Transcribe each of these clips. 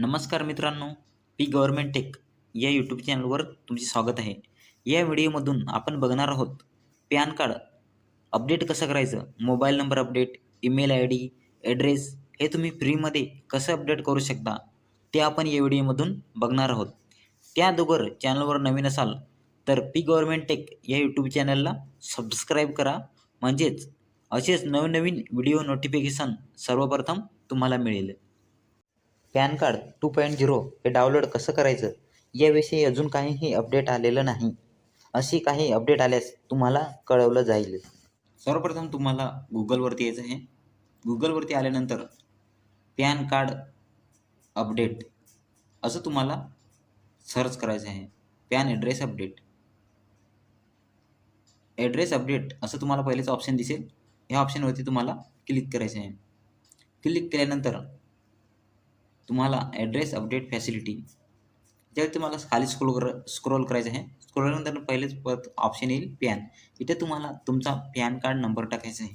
नमस्कार मित्रांनो P government tech या यूट्यूब चॅनलवर तुमचे स्वागत आहे. या व्हिडिओमधून आपण बघणार आहोत पॅन कार्ड अपडेट कसं करायचं mobile number update email I D address हे तुम्ही फ्रीमध्ये कसं अपडेट करू शकता ते आपण या व्हिडिओमधून बघणार आहोत. त्या अगोदर चॅनलवर नवीन असाल तर पी गव्हर्मेंट टेक या यूट्यूब चॅनलला सबस्क्राईब करा. म्हणजेच असेच नवनवीन व्हिडिओ नोटिफिकेशन सर्वप्रथम तुम्हाला मिळेल. PAN card two point zero हे डाउनलोड कसं करायचं? याविषयी अजून काहीही अपडेट आलेलं नाही. अशी काही अपडेट आल्यास तुम्हाला कळवलं जाईल. सर्वप्रथम तुम्हाला गुगलवरती यायचं आहे. गुगलवरती आल्यानंतर पॅन कार्ड अपडेट असं तुम्हाला सर्च करायचं आहे. PAN address update. Address update असं तुम्हाला पहिलेच ऑप्शन दिसेल. ह्या ऑप्शनवरती तुम्हाला क्लिक करायचं आहे. क्लिक केल्यानंतर तुम्हाला ॲड्रेस अपडेट फॅसिलिटी ज्यावेळी तुम्हाला खाली स्क्रोल कर स्क्रोल करायचं आहे स्क्रोल पहिलेच परत ऑप्शन येईल पॅन इथे तुम्हाला तुमचा पॅन कार्ड नंबर टाकायचा आहे.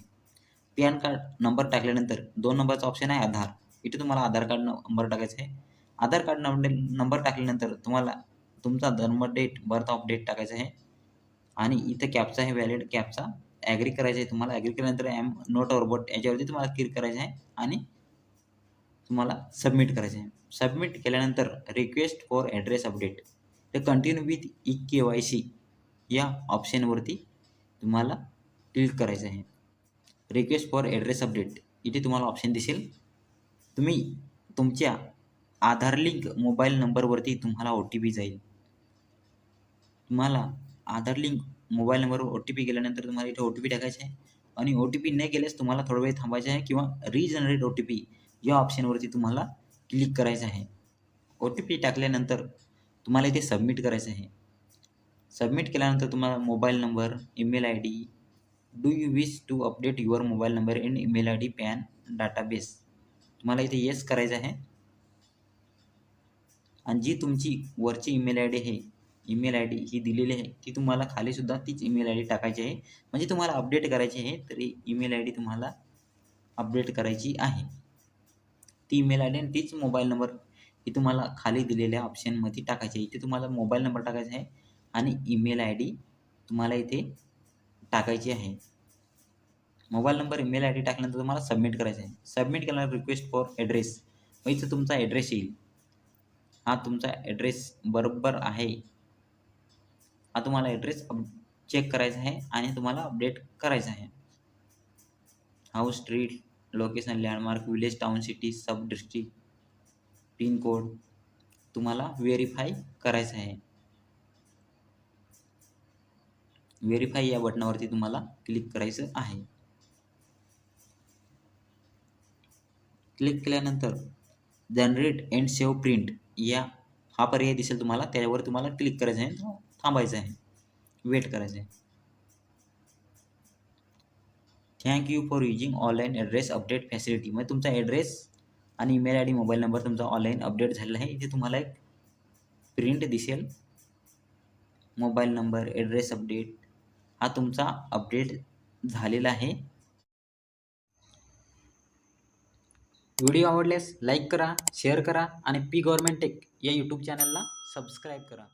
पॅन कार्ड नंबर टाकल्यानंतर दोन नंबरचा ऑप्शन आहे आधार. इथे तुम्हाला आधार कार्ड नंबर टाकायचा आहे. आधार कार्ड नंबर नंबर टाकल्यानंतर तुम्हाला तुमचा जन्म डेट बर्थ ऑफ डेट टाकायचा आहे. आणि इथे कॅपचा आहे व्हॅलिड कॅपचा ॲग्री करायचा आहे तुम्हाला. ॲग्री केल्यानंतर ॲम नोट ऑरबोट याच्यावरती तुम्हाला क्लिक करायचं आहे. आणि तुम्हाला सबमिट करायचं आहे. सबमिट केल्यानंतर रिक्वेस्ट फॉर ॲड्रेस अपडेट तर continue with E K Y C या ऑप्शनवरती तुम्हाला क्लिक करायचं आहे. रिक्वेस्ट फॉर ॲड्रेस अपडेट इथे तुम्हाला ऑप्शन दिसेल. तुम्ही तुमच्या आधार लिंक मोबाईल नंबरवरती तुम्हाला ओ टी पी जाईल. तुम्हाला आधार लिंक मोबाईल नंबरवर ओ टी पी गेल्यानंतर तुम्हाला इथे ओ टी पी टाकायचं आहे. आणि ओ टी पी नाही गेल्यास तुम्हाला थोडा वेळ थांबायचं आहे किंवा रिजनरेट ओ टी पी या ऑप्शनवरती तुम्हाला क्लिक करायचं आहे. ओ टी पी टाकल्यानंतर तुम्हाला इथे सबमिट करायचं आहे. सबमिट केल्यानंतर तुम्हाला mobile number email I D do you wish to update your mobile number and email I D PAN database तुम्हाला इथे येस करायचं आहे. आणि जी तुमची वरची ईमेल आय डी आहे ईमेल आय डी ही दिलेली आहे ती तुम्हाला खालीसुद्धा तीच ईमेल आय डी टाकायची आहे. म्हणजे तुम्हाला अपडेट करायची आहे तरी ईमेल आय डी तुम्हाला अपडेट करायची आहे. ती ईमेल आय डी आणि तीच मोबाईल नंबर ही तुम्हाला खाली दिलेल्या ऑप्शनमध्ये टाकायची आहे. इथे तुम्हाला मोबाईल नंबर टाकायचा आहे आणि ईमेल आय डी तुम्हाला इथे टाकायची आहे. Mobile number email I D टाकल्यानंतर तुम्हाला सबमिट करायचं आहे. सबमिट केल्यानंतर रिक्वेस्ट फॉर ॲड्रेस मग इथं तुमचा ॲड्रेस येईल. हा तुमचा ॲड्रेस बरोबर आहे. हा तुम्हाला ॲड्रेस अप चेक करायचा आहे आणि तुम्हाला अपडेट करायचा आहे. House street location landmark village town city sub district pin code तुम्हाला व्हेरीफाय करायचं आहे. व्हेरीफाय या बटनावरती तुम्हाला क्लिक करायचं आहे. क्लिक केल्यानंतर जनरेट अँड सेव्ह प्रिंट या हा पर्याय दिसेल तुम्हाला त्यावर तुम्हाला क्लिक करायचं आहे थांबायचं आहे वेट करायचं आहे. Thank you for using online address update facility म्हणजे तुमचा ॲड्रेस आणि email I D mobile number तुमचा ऑनलाईन अपडेट झालेला आहे. इथे तुम्हाला एक प्रिंट दिसेल. मोबाईल नंबर ॲड्रेस अपडेट हा तुमचा अपडेट झालेला आहे. व्हिडिओ आवडल्यास लाईक करा शेअर करा आणि पी गव्हर्मेंट टेक या यूट्यूब चॅनलला सबस्क्राईब करा.